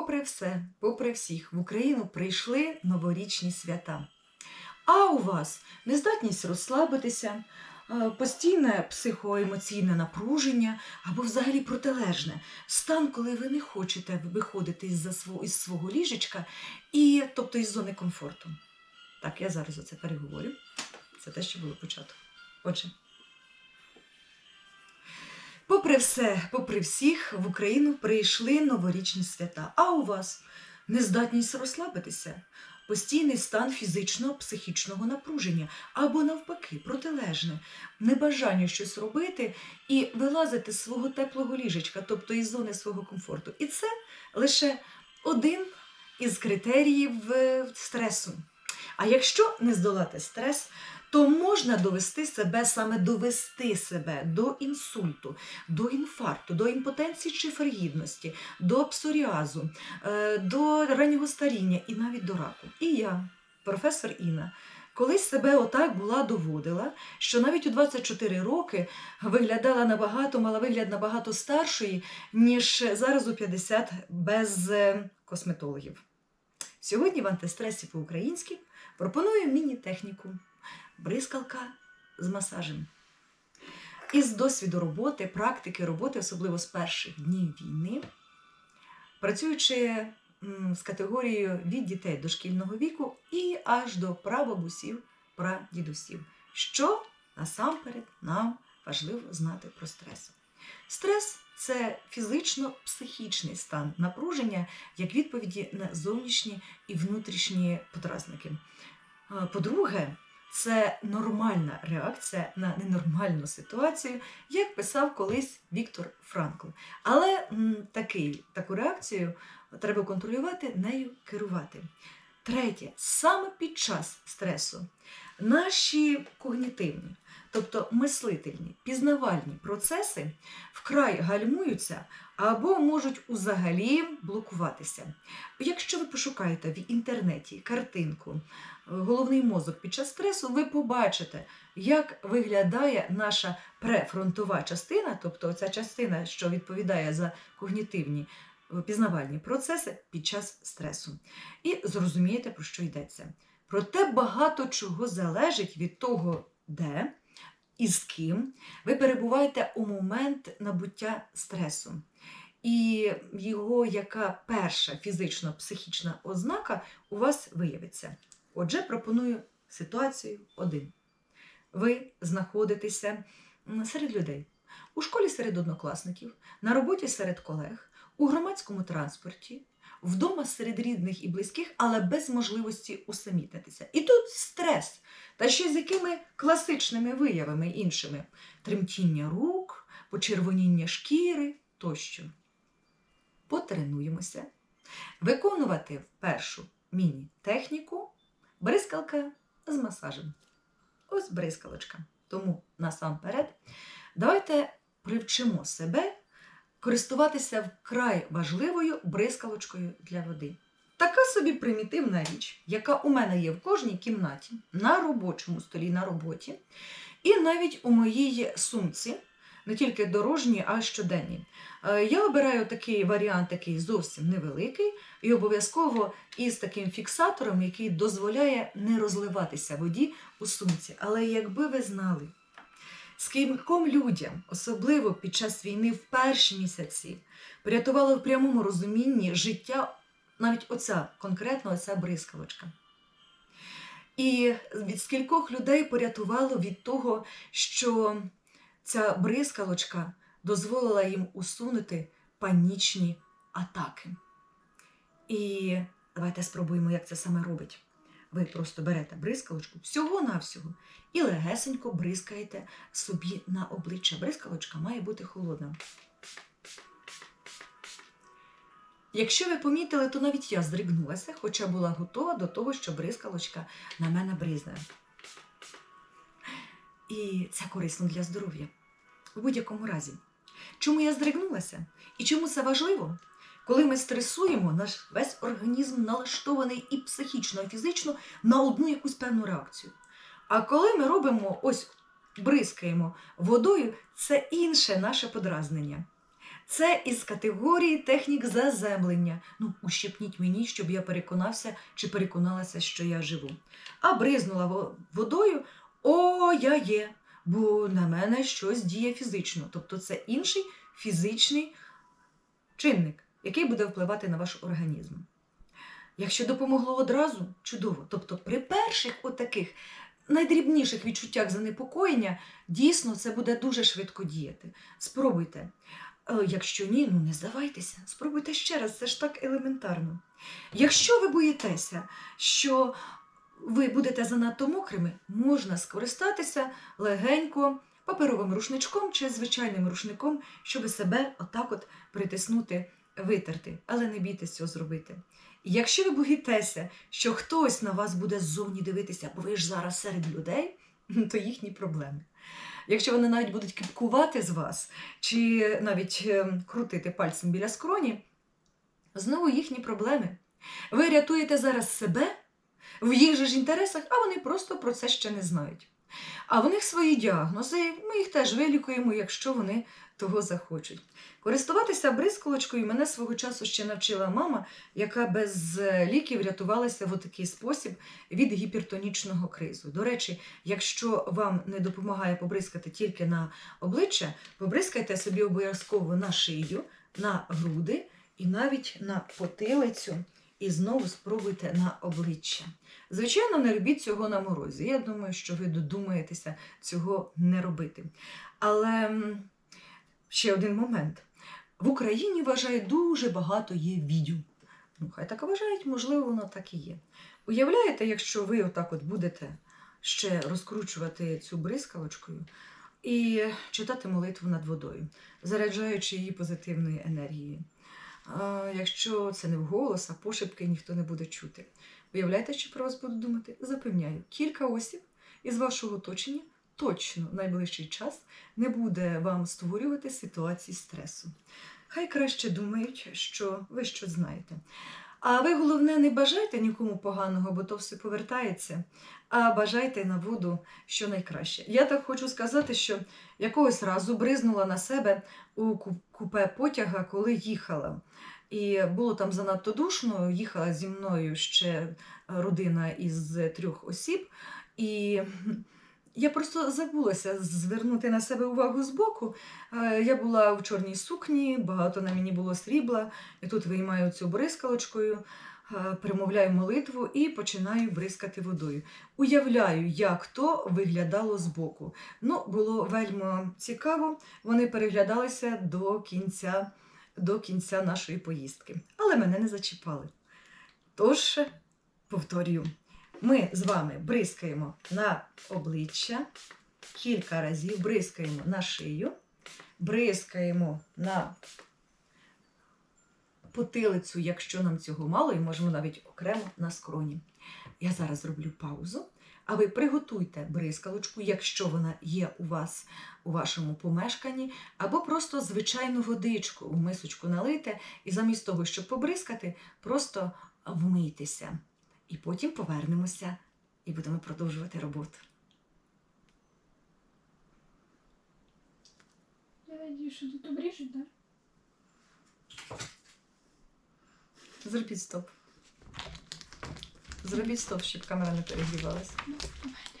Попри все, попри всіх, в Україну прийшли новорічні свята. А у вас нездатність розслабитися, е, постійне психоемоційне напруження або взагалі протилежне стан, коли ви не хочете виходити із, свого, ліжечка, і, тобто із зони комфорту. Так, я зараз оце переговорю. Це те, що було початок. Отже. Попри все, попри всіх, в Україну прийшли новорічні свята. А у вас нездатність розслабитися, постійний стан фізичного, психічного напруження або навпаки, протилежне, небажання щось робити і вилазити з свого теплого ліжечка, тобто із зони свого комфорту. І це лише один із критеріїв е, стресу. А якщо не здолати стрес, то можна довести себе, саме довести себе до інсульту, до інфаркту, до імпотенції чи фергідності, до псоріазу, е, до раннього старіння і навіть до раку. І я, професор Інна, колись себе отак була доводила, що навіть у 24 роки виглядала набагато, мала вигляд набагато старшої, ніж зараз у 50 без е, косметологів. Сьогодні в антистресі по-українськи пропоную міні-техніку бризкалка з масажем. Із досвіду роботи, практики роботи, особливо з перших днів війни, працюючи з категорією від дітей дошкільного віку і аж до прабабусів, прадідусів, що насамперед нам важливо знати про стрес. Стрес це фізично-психічний стан напруження як відповіді на зовнішні і внутрішні подразники. Е, По-друге, це нормальна реакція на ненормальну ситуацію, як писав колись Віктор Франкл. Але такий, таку реакцію треба контролювати, нею керувати. Третє, саме під час стресу наші когнітивні, тобто мислительні, пізнавальні процеси вкрай гальмуються або можуть узагалі блокуватися. Якщо ви пошукаєте в інтернеті картинку головний мозок під час стресу, ви побачите, як виглядає наша префронтова частина, тобто ця частина, що відповідає за когнітивні е, пізнавальні процеси під час стресу. І зрозумієте, про що йдеться. Проте багато чого залежить від того, де і з ким ви перебуваєте у момент набуття стресу. І його яка перша фізично-психічна ознака у вас виявиться. Отже, пропоную ситуацію один. Ви знаходитеся серед людей, у школі серед однокласників, на роботі серед колег, у громадському транспорті, вдома серед рідних і близьких, але без можливості усамітнитися. І тут стрес, та ще з якими класичними виявами іншими: тремтіння рук, почервоніння шкіри тощо. Потренуємося виконувати впершу міні-техніку бризкалка з масажем. Ось бризкалочка. Тому насамперед давайте привчимо себе користуватися вкрай важливою бризкалочкою для води. Така собі примітивна річ, яка у мене є в кожній кімнаті, на робочому столі, на роботі, і навіть у моїй сумці, не тільки дорожній, а й щоденній. Е, Я обираю такий варіант, такий зовсім невеликий, і обов'язково із таким фіксатором, який дозволяє не розливатися воді у сумці. Але якби ви знали, скільком людям, особливо під час війни в перші місяці, порятувало в прямому розумінні життя навіть оця, конкретно оця бризкалочка. І від скількох людей порятувало від того, що ця бризкалочка дозволила їм усунути панічні атаки. І давайте спробуємо, як це саме робить. Ви просто берете бризкалочку всього-навсього і легесенько бризкаєте собі на обличчя. Бризкалочка має бути холодна. Якщо ви помітили, то навіть я здригнулася, хоча була готова до того, що бризкалочка на мене бризне. І це корисно для здоров'я. У будь-якому разі. Чому я здригнулася? І чому це важливо? Коли ми стресуємо, наш весь організм налаштований і психічно, і фізично на одну якусь певну реакцію. А коли ми робимо ось бризкаємо водою, це інше наше подразнення. Це із категорії технік заземлення. Ну, ущипніть мені, щоб я переконався чи переконалася, що я живу. А бризнула водою, о, я є, бо на мене щось діє фізично. Тобто це інший фізичний чинник, який буде впливати на ваш організм. Якщо допомогло одразу, чудово. Тобто при перших отаких найдрібніших відчуттях занепокоєння, дійсно це буде дуже швидко діяти. Спробуйте. Е, Якщо ні, ну не здавайтеся. Спробуйте ще раз, це ж так елементарно. Якщо ви боїтеся, що ви будете занадто мокрими, можна скористатися легенько паперовим рушничком чи звичайним рушником, щоб себе отак от притиснути, витерти. Але не бійтесь цього зробити. Якщо ви боїтеся, що хтось на вас буде ззовні дивитися, бо ви ж зараз серед людей, то їхні проблеми. Якщо вони навіть будуть кіпкувати з вас, чи навіть е, крутити пальцем біля скроні, знову їхні проблеми. Ви рятуєте зараз себе в їх же ж інтересах, а вони просто про це ще не знають. А в них свої діагнози, ми їх теж вилікуємо, якщо вони того захочуть. Користуватися бризколочкою мене свого часу ще навчила мама, яка без е, ліків рятувалася в такий спосіб від гіпертонічного кризу. До речі, якщо вам не допомагає побризкати тільки на обличчя, побризкайте собі обов'язково на шию, на груди і навіть на потилицю. І знову спробуйте на обличчя. Звичайно, не робіть цього на морозі. Я думаю, що ви додумаєтеся цього не робити. Але ще один момент. В Україні вважають дуже багато є відео. Ну, хай так вважають, можливо, воно так і є. Уявляєте, якщо ви отак от будете ще розкручувати цю бризкалочкою і читати молитву над водою, заряджаючи її позитивною енергією. Якщо це не вголос, а пошепки ніхто не буде чути. Уявляєте, що про вас будуть думати? Запевняю, кілька осіб із вашого оточення точно найближчий час не буде вам створювати ситуації стресу. Хай краще думають, що ви щось знаєте. А ви, головне, не бажайте нікому поганого, бо то все повертається, а бажайте на воду що найкраще. Я так хочу сказати, що якогось разу бризнула на себе у купе потяга, коли їхала. І було там занадто душно, їхала зі мною ще родина із трьох осіб. І я просто забулася звернути на себе увагу збоку. Е, Я була в чорній сукні, багато на мені було срібла. І тут виймаю цю бризкалочкою, е, примовляю молитву і починаю бризкати водою. Уявляю, як то виглядало збоку. Ну, було вельми цікаво. Вони переглядалися до кінця, до кінця нашої поїздки. Але мене не зачіпали. Тож, повторюю, ми з вами бризкаємо на обличчя кілька разів, бризкаємо на шию, бризкаємо на потилицю, якщо нам цього мало, і можемо навіть окремо на скроні. Я зараз зроблю паузу, а ви приготуйте бризкалочку, якщо вона є у вас у вашому помешканні, або просто звичайну водичку в мисочку налийте, і замість того, щоб побризкати, просто вмийтеся. І потім повернемося і будемо продовжувати роботу. Я надію, що тут обрежет, да? Зробіть стоп. Зробіть стоп, щоб камера не перегрівалася. Ну, давай.